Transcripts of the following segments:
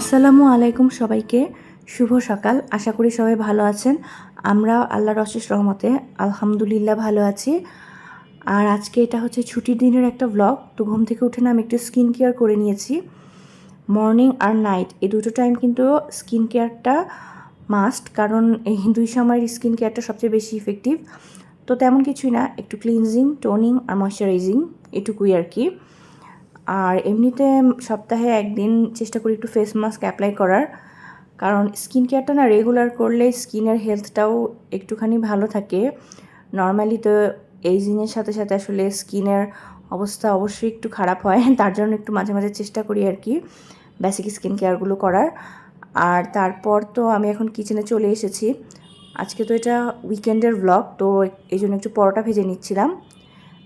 আসসালামু আলাইকুম সবাইকে। শুভ সকাল। আশা করি সবাই ভালো আছেন। আমরা আল্লাহর অশেষ রহমতে আলহামদুলিল্লাহ ভালো আছি। আর আজকে এটা হচ্ছে ছুটির দিনের একটা ব্লগ তো ঘুম থেকে উঠে না আমি একটু স্কিন কেয়ার করে নিয়েছি। মর্নিং আর নাইট এই দুটো টাইম কিন্তু স্কিন কেয়ারটা মাস্ট কারণ এই দুই সময়ের স্কিন কেয়ারটা সবচেয়ে বেশি ইফেক্টিভ তো তেমন কিছুই না, একটু ক্লিনজিং টোনিং আর ময়শ্চারাইজিং এটুকুই আর কি। আর এমনিতে সপ্তাহে একদিন চেষ্টা করি একটু ফেস মাস্ক অ্যাপ্লাই করার। কারণ স্কিন কেয়ারটা না রেগুলার করলে স্কিনের হেলথটাও একটুখানি ভালো থাকে। নর্মালি তো এইজিংয়ের সাথে সাথে আসলে স্কিনের অবস্থা অবশ্যই একটু খারাপ হয়, তার জন্য একটু মাঝে মাঝে চেষ্টা করি আর কি বেসিক স্কিন কেয়ারগুলো করার। আর তারপর তো আমি এখন কিচেনে চলে এসেছি। আজকে তো এটা উইকেন্ডের ব্লগ তো এই জন্য একটু পরোটা ভেজে নিচ্ছিলাম।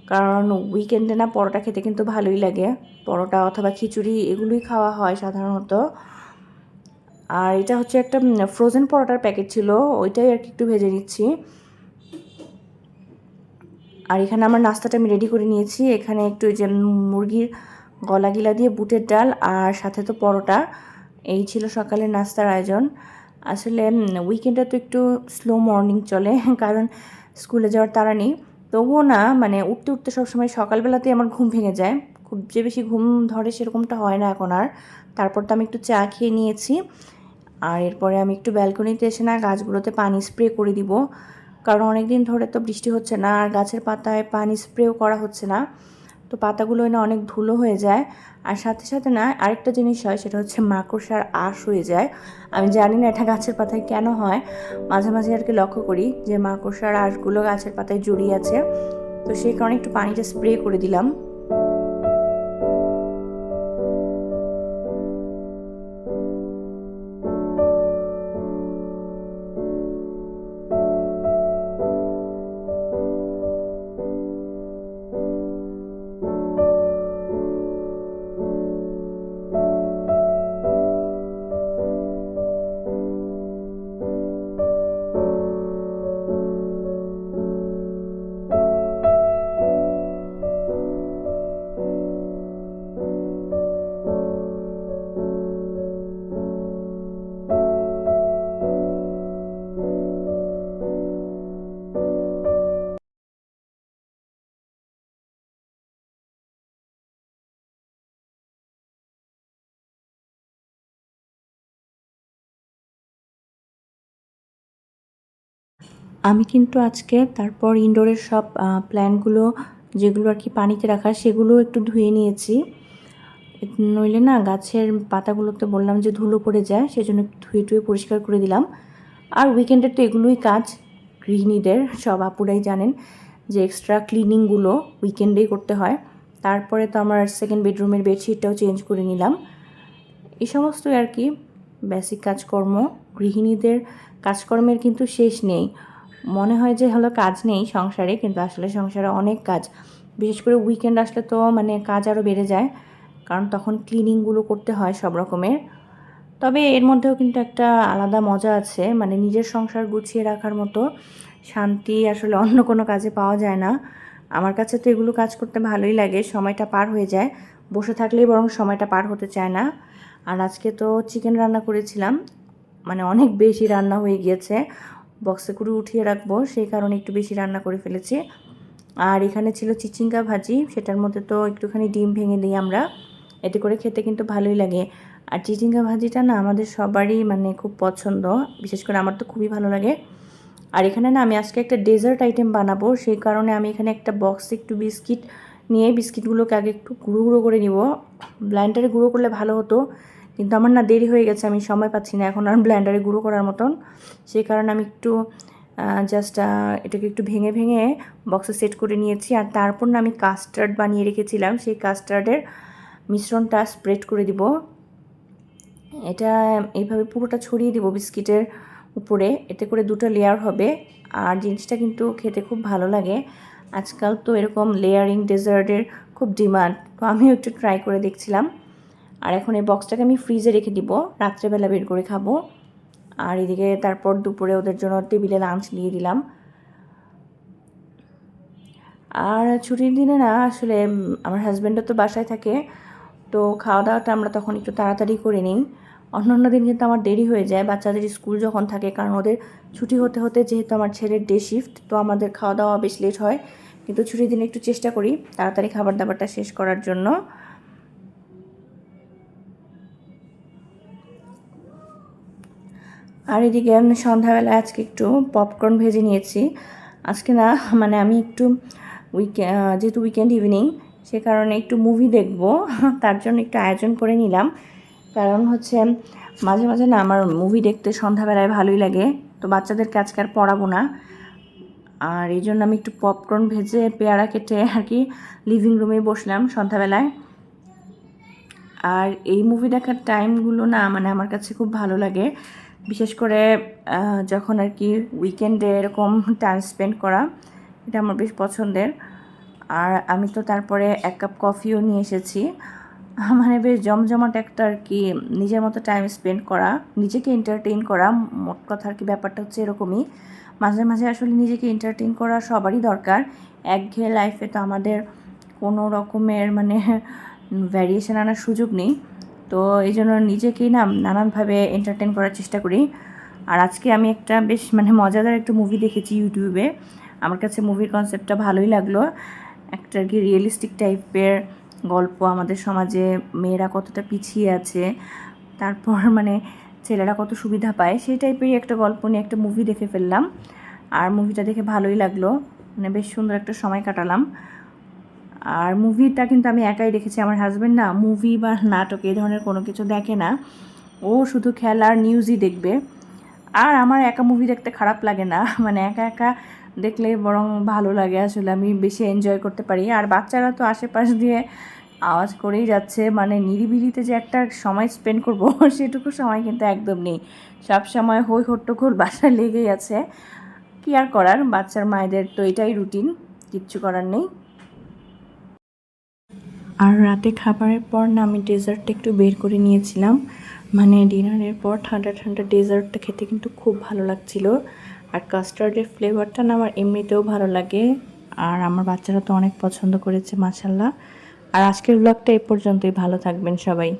কারণ উইকেন্ডে না পরোটা খেতে কিন্তু ভালোই লাগে। পরোটা অথবা খিচুড়ি এগুলোই খাওয়া হয় সাধারণত। আর এটা হচ্ছে একটা ফ্রোজেন পরোটার প্যাকেট ছিল, ওইটাই আর কি একটু ভেজে নিচ্ছি। আর এখানে আমার নাস্তাটা আমি রেডি করে নিয়েছি। এখানে একটু যে মুরগির গলা গিলা দিয়ে বুটের ডাল আর সাথে তো পরোটা। এই ছিল সকালের নাস্তার আয়োজন। আসলে উইকেন্ডে তো একটু স্লো মর্নিং চলে, কারণ স্কুলে যাওয়ার তারা নেই। তবুও না মানে উঠতে উঠতে সবসময় সকালবেলাতেই আমার ঘুম ভেঙে যায়। খুব যে বেশি ঘুম ধরে সেরকমটা হয় না এখন আর। তারপর তো আমি একটু চা খেয়ে নিয়েছি। আর এরপরে আমি একটু ব্যালকনিতে এসে না গাছগুলোতে পানি স্প্রে করে দিব। কারণ অনেক দিন ধরে তো বৃষ্টি হচ্ছে না, আর গাছের পাতায় পানি স্প্রেও করা হচ্ছে না। তো পাতাগুলো না অনেক ধুলো হয়ে যায়। আর সাথে সাথে না আরেকটা জিনিস হয়, সেটা হচ্ছে মাকড়সার আশ হয়ে যায়। আমি জানি না এটা গাছের পাতায় কেন হয়। মাঝে মাঝে আর কি লক্ষ্য করি যে মাকড়সার আশগুলো গাছের পাতায় জড়িয়ে আছে। তো সেই কারণে একটু পানিটা স্প্রে করে দিলাম। আমি কিন্তু আজকে তারপর ইনডোরের সব প্ল্যান্টগুলো যেগুলো আর কি পানিতে রাখা সেগুলো একটু ধুয়ে নিয়েছি। নইলে না গাছের পাতাগুলোতে বললাম যে ধুলো পড়ে যায়, সেজন্য ধুয়ে টুয়ে পরিষ্কার করে দিলাম। আর উইকেন্ডের তো এগুলোই কাজ, গৃহিণীদের, সব আপুরাই জানেন যে এক্সট্রা ক্লিনিংগুলো উইকেন্ডেই করতে হয়। তারপরে তো আমার সেকেন্ড বেডরুমের বেডশিটটাও চেঞ্জ করে নিলাম। এই সমস্তই আর কি বেসিক কাজকর্ম, গৃহিণীদের কাজকর্মের কিন্তু শেষ নেই। মনে হয় যে হলো কাজ নেই সংসারে, কিন্তু আসলে সংসারে অনেক কাজ। বিশেষ করে উইকেন্ড আসলে তো মানে কাজ আরও বেড়ে যায়, কারণ তখন ক্লিনিংগুলো করতে হয় সব রকমের। তবে এর মধ্যেও কিন্তু একটা আলাদা মজা আছে মানে নিজের সংসার গুছিয়ে রাখার মতো শান্তি আসলে অন্য কোনো কাজে পাওয়া যায় না। আমার কাছে তো এগুলো কাজ করতে ভালোই লাগে, সময়টা পার হয়ে যায়। বসে থাকলেই বরং সময়টা পার হতে চায় না। আর আজকে তো চিকেন রান্না করেছিলাম মানে অনেক বেশি রান্না হয়ে গিয়েছে। বক্সে করে উঠিয়ে রাখব, সেই কারণে একটু বেশি রান্না করে ফেলেছি। আর এখানে ছিল চিচিঙ্গা ভাজি, সেটার মধ্যে তো একটুখানি ডিম ভেঙে দিই আমরা। এতে করে খেতে কিন্তু ভালোই লাগে। আর চিচিঙ্গা ভাজিটা না আমাদের সবারই মানে খুব পছন্দ, বিশেষ করে আমার তো খুবই ভালো লাগে। আর এখানে না আমি আজকে একটা ডেজার্ট আইটেম বানাবো, সেই কারণে আমি এখানে একটা বক্সে একটু বিস্কিট নিয়ে বিস্কিটগুলোকে আগে একটু গুঁড়ো গুঁড়ো করে নিব। ব্লাইন্ডারে গুঁড়ো করলে ভালো হতো। কিন্তু আমার না দেরি হয়ে গেছে, আমি সময় পাচ্ছি না। এখন আর ব্ল্যান্ডারে গুঁড়ো করার মতন। সেই কারণে আমি একটু জাস্ট এটাকে একটু ভেঙে ভেঙে বক্সে সেট করে নিয়েছি। আর তারপর না আমি কাস্টার্ড বানিয়ে রেখেছিলাম। সেই কাস্টার্ডের মিশ্রণটা স্প্রেড করে দিব। এটা এইভাবে পুরোটা ছড়িয়ে দিব বিস্কিটের উপরে। এতে করে দুটো লেয়ার হবে। আর জিনিসটা কিন্তু খেতে খুব ভালো লাগে। আজকাল তো এরকম লেয়ারিং ডেজার্টের খুব ডিমান্ড তো আমিও একটু ট্রাই করে দেখছিলাম। আর এখন এই বক্সটাকে আমি ফ্রিজে রেখে দিব। রাত্রেবেলা বের করে খাব। আর এদিকে তারপর দুপুরে ওদের জন্য টেবিলে লাঞ্চ দিয়ে দিলাম আর ছুটির দিনে না, আসলে আমার হাজব্যান্ডও তো বাসায় থাকে, তো খাওয়া দাওয়াটা আমরা তখন একটু তাড়াতাড়ি করে নিই। অন্য অন্য দিন কিন্তু আমার দেরি হয়ে যায়, বাচ্চাদের স্কুল যখন থাকে, কারণ ওদের ছুটি হতে হতে যেহেতু আমার ছেলের ডে শিফট তো আমাদের খাওয়া দাওয়া বেশ লেট হয়। কিন্তু ছুটির দিনে একটু চেষ্টা করি তাড়াতাড়ি খাবার দাবারটা শেষ করার জন্য। আর এদিকে আমি সন্ধ্যাবেলা আজকে একটু পপকর্ন ভেজে নিয়েছি। আজকে না মানে আমি একটু উইকে যেহেতু উইকেন্ড ইভিনিং সে কারণে একটু মুভি দেখব, তার জন্য একটু আয়োজন করে নিলাম। কারণ হচ্ছে, মাঝে মাঝে না আমার মুভি দেখতে সন্ধ্যাবেলায় ভালোই লাগে, তো বাচ্চাদেরকে আজকে আর পড়াবো না। আর এই জন্য আমি একটু পপকর্ন ভেজে পেয়ারা কেটে আর কি লিভিং রুমে বসলাম সন্ধ্যাবেলায়। আর এই মুভি দেখার টাইমগুলো না মানে আমার কাছে খুব ভালো লাগে। বিশেষ করে যখন আর কি উইকেন্ডে এরকম টাইম স্পেন্ড করা, এটা আমার বেশ পছন্দের। আর আমি তো তারপরে এক কাপ কফিও নিয়ে এসেছি। মানে বেশ জমজমাট একটা আর কি নিজের মতো টাইম স্পেন্ড করা, নিজেকে এন্টারটেইন করা, মোট কথা আর কি ব্যাপারটা হচ্ছে এরকমই। মাঝে মাঝে আসলে নিজেকে এন্টারটেইন করা সবারই দরকার। একঘেয়ে লাইফে তো আমাদের কোনো রকমের মানে ভ্যারিয়েশন আনার সুযোগ নেই। তো এই জন্য নিজেকেই না নানানভাবে এন্টারটেন করার চেষ্টা করি। আর আজকে আমি একটা বেশ মানে মজাদার একটা মুভি দেখেছি ইউটিউবে আমার কাছে মুভির কনসেপ্টটা ভালোই লাগল। একটা কি রিয়েলিস্টিক টাইপের গল্প আমাদের সমাজে মেয়েরা কতটা পিছিয়ে আছে, তারপর মানে ছেলেরা কত সুবিধা পায়, সেই টাইপেরই একটা গল্প নিয়ে একটা মুভি দেখে ফেললাম। আর মুভিটা দেখে ভালোই লাগল। মানে বেশ সুন্দর একটা সময় কাটালাম। আর মুভিটা কিন্তু আমি একাই দেখেছি, আমার হাজব্যান্ড না মুভি বা নাটক এই ধরনের কোনো কিছু দেখে না। ও শুধু খেলার নিউজই দেখবে। আর আমার একা মুভি দেখতে খারাপ লাগে না মানে একা একা দেখলে বরং ভালো লাগে, আসলে আমি বেশি এনজয় করতে পারি। আর বাচ্চারা তো আশেপাশ দিয়ে আওয়াজ করেই যাচ্ছে মানে নিরিবিলিতে যে একটা সময় স্পেন্ড করব, সেটুকু সময় কিন্তু একদম নেই। সব সময় হই হট্টগোল বাসা লেগেই আছে। কি আর করার, বাচ্চার মায়েদের তো এটাই রুটিন কিচ্ছু করার নেই। আর রাতে খাবারের পর না আমি ডেজার্টটা একটু বের করে নিয়েছিলাম। মানে ডিনারের পর ঠান্ডা ঠান্ডা ডেজার্টটা খেতে কিন্তু খুব ভালো লাগছিল। আর কাস্টার্ডের ফ্লেভারটা না আমার এমনিতেও ভালো লাগে। আর আমার বাচ্চারা তো অনেক পছন্দ করেছে মাসাল্লাহ আর আজকের ব্লগটা এ পর্যন্তই। ভালো থাকবেন সবাই।